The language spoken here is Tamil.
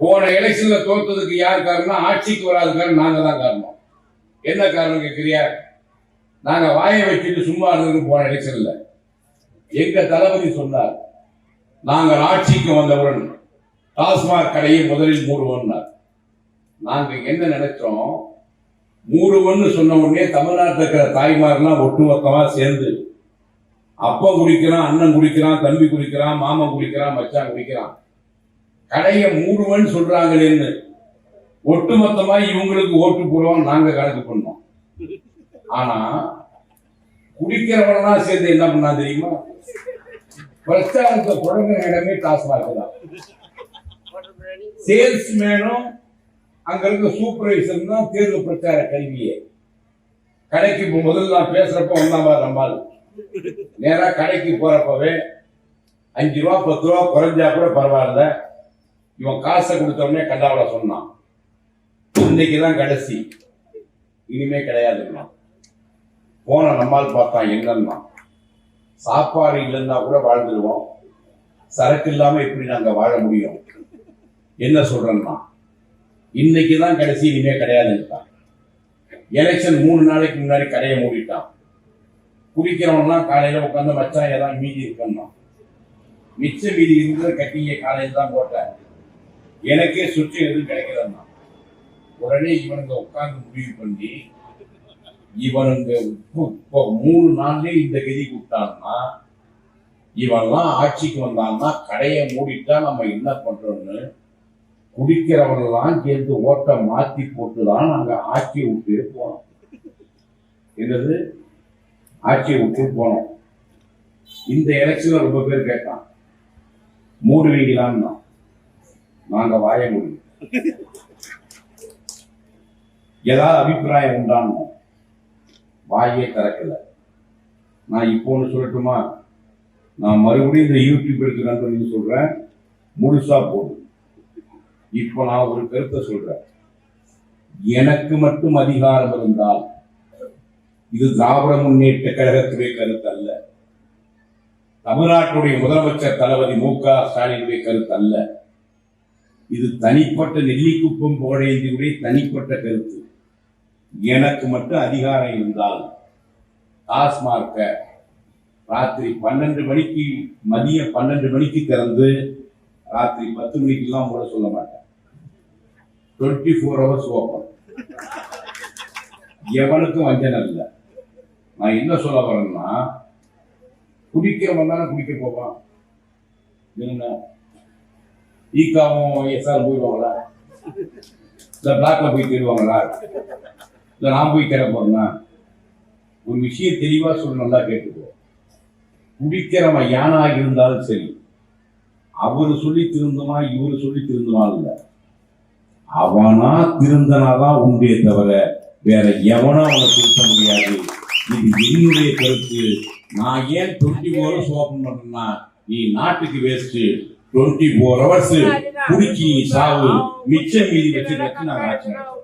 போன எலெக்ஷன்ல தோத்ததுக்கு யார் காரணம்? ஆட்சிக்கு வராத காரணம் நாங்க தான் காரணம். என்ன காரணம் கேட்கிறியா நாங்க வாயை வச்சுட்டு சும்மா இருந்தது போன எலெக்ஷன்ல எங்க தளபதி சொன்னார் நாங்கள் ஆட்சிக்கு வந்தவுடன் டாஸ்மாக் கடையை முதலில் மூடுவோம்னார். நாங்க என்ன நினைச்சோம்? மூடுவோம்னு சொன்ன உடனே தமிழ்நாட்டில் இருக்கிற தாய்மாரெல்லாம் ஒட்டுமொத்தமாக சேர்ந்து அப்பா குடிக்கிறான் அண்ணன் குடிக்கிறான் தம்பி குடிக்கிறான் மாமன் குடிக்கிறான் மச்சான் குடிக்கிறான். கடையை மூடுவேன்னு சொல்றாங்களேன்னு ஒட்டுமொத்தமா இவங்களுக்கு ஓட்டு போடுவோம் நாங்க கணக்கு பண்ணோம். ஆனா குடிக்கிறவனா சேர்ந்து என்ன பண்ணா தெரியுமா? பிரச்சாரத்தை தொடங்குற இடமே டாஸ்மாக் தான். சேல்ஸ்மேனும் அங்க இருக்க சூப்பர்வைசர் தான் தேர்தல் பிரச்சார கல்வியே. கடைக்கு இப்போ முதல்ல நான் பேசுறப்ப ஒன்னாம் நம்மால். நேரா கடைக்கு போறப்பவே அஞ்சு ரூபா பத்து ரூபா குறைஞ்சா கூட பரவாயில்ல. இவன் காசை கொடுத்தவனே உடனே சொன்னான். இன்னைக்கு தான் கடைசி. இனிமே கிடையாதுன்னா போன நம்மால் பார்த்தான் என்னன்னா சாப்பாடு இல்லைன்னா கூட வாழ்ந்துருவோம். சரக்கு இல்லாம எப்படி நாங்க வாழ முடியும்? என்ன சொல்றேன்னா இன்னைக்கு தான் கடைசி இனிமே கிடையாதுன்னுட்டான் எலெக்ஷன் மூணு நாளைக்கு முன்னாடி கடையை மூடிட்டான். குடிக்கிறவன்லாம் காலையில உட்காந்து மச்சான் ஏதாவது மீதி இருக்கணும் மிச்ச மீதி இருந்ததை கட்டிங்க காலையில் தான் போட்டேன். எனக்கே சுற்றி எதுவும் கிடைக்கலன்னா உடனே இவனுங்க உட்கார்ந்து முடிவு பண்ணி இவனுங்க இப்போ மூணு நாள்லயே இந்த கதி விட்டான்னா இவன்லாம் ஆட்சிக்கு வந்தான்னா கடையை மூடிட்டா நம்ம என்ன பண்றோம்னு குடிக்கிறவனெல்லாம் சேர்ந்து ஓட்டை மாத்தி போட்டு தான் நாங்க ஆட்சியை விட்டு போனோம். என்னது? ஆட்சியை விட்டு போனோம். இந்த எலெக்ஷன்ல ரொம்ப பேர் கேட்டான். மூடுவீங்களான்னு நாங்க வாய முடியும் ஏதாவது அபிப்பிராயம் உண்டானோம் வாயே திறக்கல. நான் இப்போ ஒன்று சொல்லட்டுமா? நான் மறுபடியும் இந்த யூடியூப் எடுத்து நண்பர்கள் சொல்றேன். முழுசா போடும் இப்போ நான் ஒரு கருத்தை சொல்றேன். எனக்கு மட்டும் அதிகாரம் இருந்தால் இது திராவிட முன்னேற்ற கழகத்துடைய கருத்து அல்ல. தமிழ்நாட்டுடைய முதலமைச்சர் தளபதி மு க ஸ்டாலினுடைய கருத்து அல்ல. இது தனிப்பட்ட நெல்லிக்குப்பம் புகழேந்தியுடைய தனிப்பட்ட கருத்து. எனக்கு மட்டும் அதிகாரம் இருந்தால் டாஸ்மார்க்க ராத்திரி பன்னெண்டு மணிக்கு மதியம் பன்னெண்டு மணிக்கு திறந்து ராத்திரி பத்து மணிக்கெல்லாம் கூட சொல்ல மாட்டேன். Twenty four hours open. எவனுக்கும் வஞ்சனம் இல்லை. நான் என்ன சொல்ல வரேன்னா குடிக்கிறவன் தானே குடிக்க போவான். என்ன ஈக்காவும் எஸ்ஆர் போயிடுவாங்களா? இல்லை பிளாக்ல போய் தேடுவாங்களா? இல்லை நான் போய் தேட போறேன்னா ஒரு விஷயம் தெளிவாக சொல்ல நல்லா கேட்டுக்கோ. குடிக்கிறவன் யானாக இருந்தாலும் சரி அவர் சொல்லி திருந்துமா இவர் சொல்லி திருந்துமா இல்லை. அவனா திருந்தனாதான் உண்டே தவிர வேற எவனும் அவனை திருத்த முடியாது. இது என்னுடைய கருத்து. நான் ஏன் டுவெண்ட்டி ஃபோர் ஓப்பன் பண்ணேன்னா நீ நாட்டுக்கு வேஸ்ட்டு. டுவெண்ட்டி ஃபோர் ஹவர்ஸ் குடிக்கி சாவு மிச்சம் மீதி வச்சு வச்சு நாங்கள் நடத்துறோம்